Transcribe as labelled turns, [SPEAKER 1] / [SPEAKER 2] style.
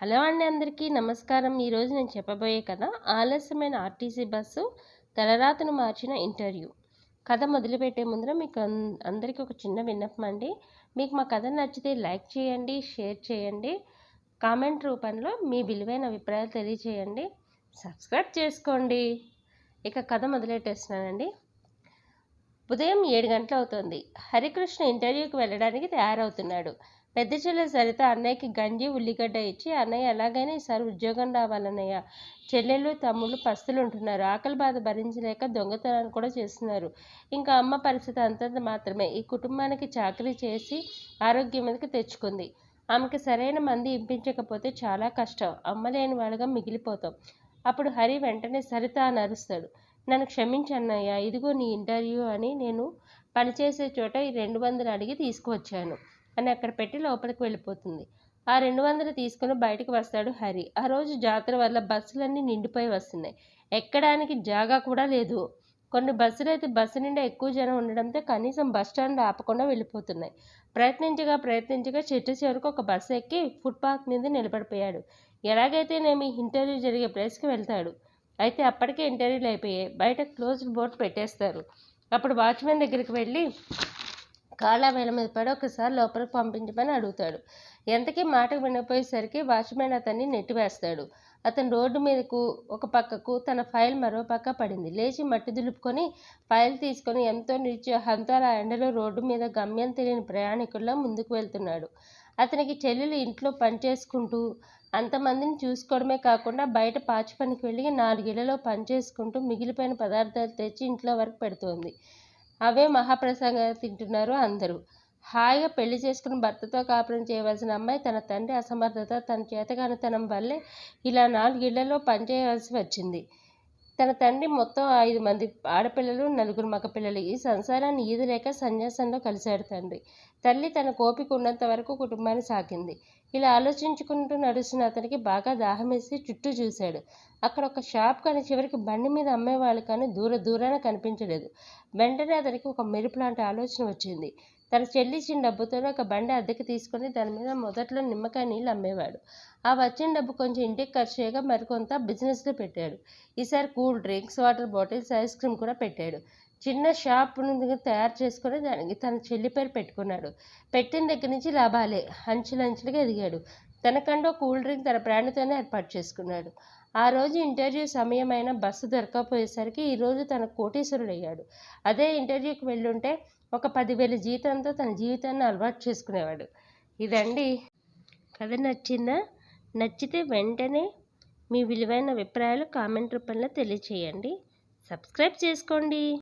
[SPEAKER 1] Hello అండి అందరికీ నమస్కారం. ఈరోజు నేను చెప్పబోయే కథ ఆలస్యమైన ఆర్టీసీ బస్సు తలరాతను మార్చిన ఇంటర్వ్యూ. కథ మొదలుపెట్టే ముందర మీకు అందరికీ ఒక చిన్న విన్నపం అండి. మీకు మా కథ నచ్చితే లైక్ చేయండి షేర్ చేయండి. కామెంట్ రూపంలో మీ విలువైన అభిప్రాయాలు తెలియచేయండి. సబ్స్క్రైబ్ చేసుకోండి. ఇక కథ మొదలెట్టేస్తున్నానండి. ఉదయం ఏడు గంటలు అవుతుంది. హరికృష్ణ ఇంటర్వ్యూకి వెళ్ళడానికి తయారవుతున్నాడు. పెద్ద చెల్లె సరిత అన్నయ్యకి గంజి ఉల్లిగడ్డ ఇచ్చి అన్నయ్య ఎలాగైనా ఈసారి ఉద్యోగం రావాలన్నయ్య. చెల్లెళ్ళు తమ్ముళ్ళు పస్తులు ఉంటున్నారు ఆకలి బాధ భరించలేక దొంగతనాన్ని కూడా చేస్తున్నారు. ఇంకా అమ్మ పరిస్థితి అంతంత మాత్రమే. ఈ కుటుంబానికి చాకరీ చేసి ఆరోగ్యం మీదకి తెచ్చుకుంది. ఆమెకి సరైన మంది ఇప్పించకపోతే చాలా కష్టం. అమ్మ లేని వాళ్ళగా మిగిలిపోతాం. అప్పుడు హరి వెంటనే సరిత అని అరుస్తాడు. నన్ను క్షమించన్నయ్య ఇదిగో నీ ఇంటర్వ్యూ అని నేను పనిచేసే చోట ఈ రెండు వందలు అడిగి తీసుకువచ్చాను. అని అక్కడ పెట్టి లోపలికి వెళ్ళిపోతుంది. ఆ రెండు వందలు తీసుకుని బయటకు వస్తాడు హరి. ఆ రోజు జాతర వల్ల బస్సులన్నీ నిండిపోయి వస్తున్నాయి. ఎక్కడానికి జాగా కూడా లేదు. కొన్ని బస్సులు అయితే బస్సు నిండా ఎక్కువ జనం ఉండడంతో కనీసం బస్ స్టాండ్ ఆపకుండా వెళ్ళిపోతున్నాయి. ప్రయత్నించగా ప్రయత్నించగా చెట్టు చివరకు ఒక బస్సు ఎక్కి ఫుట్పాత్ మీద నిలబడిపోయాడు. ఎలాగైతే నేను ఇంటర్వ్యూ జరిగే ప్లేస్కి వెళ్తాడు. అయితే అప్పటికే ఇంటర్వ్యూలు అయిపోయాయి. బయట క్లోజ్డ్ బోర్డు పెట్టేస్తారు. అప్పుడు వాచ్మెన్ దగ్గరికి వెళ్ళి కాళ్ళ వేల మీద పడి ఒకసారి లోపలికి పంపించమని అడుగుతాడు. ఎంతకీ మాట వినపోయేసరికి వాచ్మెన్ అతన్ని నెట్టివేస్తాడు. అతను రోడ్డు మీదకు ఒక పక్కకు తన ఫైల్ మరో పక్క పడింది. లేచి మట్టి దులుపుకొని ఫైల్ తీసుకొని ఎంతో నిత్యహంతో ఆ ఎండలో రోడ్డు మీద గమ్యం తెలియని ప్రయాణికుల్లో ముందుకు వెళ్తున్నాడు. అతనికి చెల్లెలు ఇంట్లో పనిచేసుకుంటూ అంతమందిని చూసుకోవడమే కాకుండా బయట పాచి పనికి వెళ్ళి నాలుగేళ్ళలో పనిచేసుకుంటూ మిగిలిపోయిన పదార్థాలు తెచ్చి ఇంట్లో వరకు పెడుతోంది. అవే మహాప్రసాదంగా తింటున్నారు అందరూ. హాయిగా పెళ్ళి చేసుకుని భర్తతో కాపురం చేయవలసిన అమ్మాయి తన తండ్రి అసమర్థత తన చేతగానితనం వల్లే ఇలా నాలుగిళ్ళలో పనిచేయవలసి వచ్చింది. తన తండ్రి మొత్తం ఐదు మంది ఆడపిల్లలు నలుగురు మగపిల్లలు. ఈ సంసారాన్ని ఈదులేక సన్యాసంలో కలిశాడు తండ్రి. తల్లి తన కోపిక ఉన్నంత వరకు కుటుంబాన్ని సాకింది ఇలా ఆలోచించుకుంటూ నడుస్తున్న అతనికి బాగా దాహమేసి చుట్టూ చూశాడు. అక్కడ ఒక షాప్ కానీ చివరికి బండి మీద అమ్మేవాళ్ళు కానీ దూర దూరాన కనిపించలేదు. వెంటనే అతనికి ఒక మెరుపు లాంటి ఆలోచన వచ్చింది. తన చెల్లిచ్చిన డబ్బుతో ఒక బండి అద్దెకి తీసుకొని దాని మీద మొదట్లో నిమ్మకాయ నీళ్ళు అమ్మేవాడు. ఆ వచ్చిన డబ్బు కొంచెం ఇంటికి ఖర్చు చేయగా మరికొంత బిజినెస్లో పెట్టాడు. ఈసారి cool drinks water bottles ice cream కూడా పెట్టాడు. చిన్న షాప్ తయారు చేసుకుని దానికి తన చెల్లి పేరు పెట్టుకున్నాడు. పెట్టిన దగ్గర నుంచి లాభాలే అంచులంచులుగా ఎదిగాడు. తనకంటూ కూల్ డ్రింక్ తన ప్రాణితోనే ఏర్పాటు చేసుకున్నాడు. ఆ రోజు ఇంటర్వ్యూ సమయమైన బస్సు దొరకకపోయేసరికి ఈరోజు తన కోటీశ్వరుడయ్యాడు. అదే ఇంటర్వ్యూకి వెళ్ళుంటే ఒక పదివేల జీతంతో తన జీవితాన్ని అలవాటు చేసుకునేవాడు. ఇదండి. కథ నచ్చిందా? నచ్చితే వెంటనే మీ విలువైన అభిప్రాయాలు కామెంట్ రూపంలో తెలియచేయండి. సబ్స్క్రైబ్ చేసుకోండి.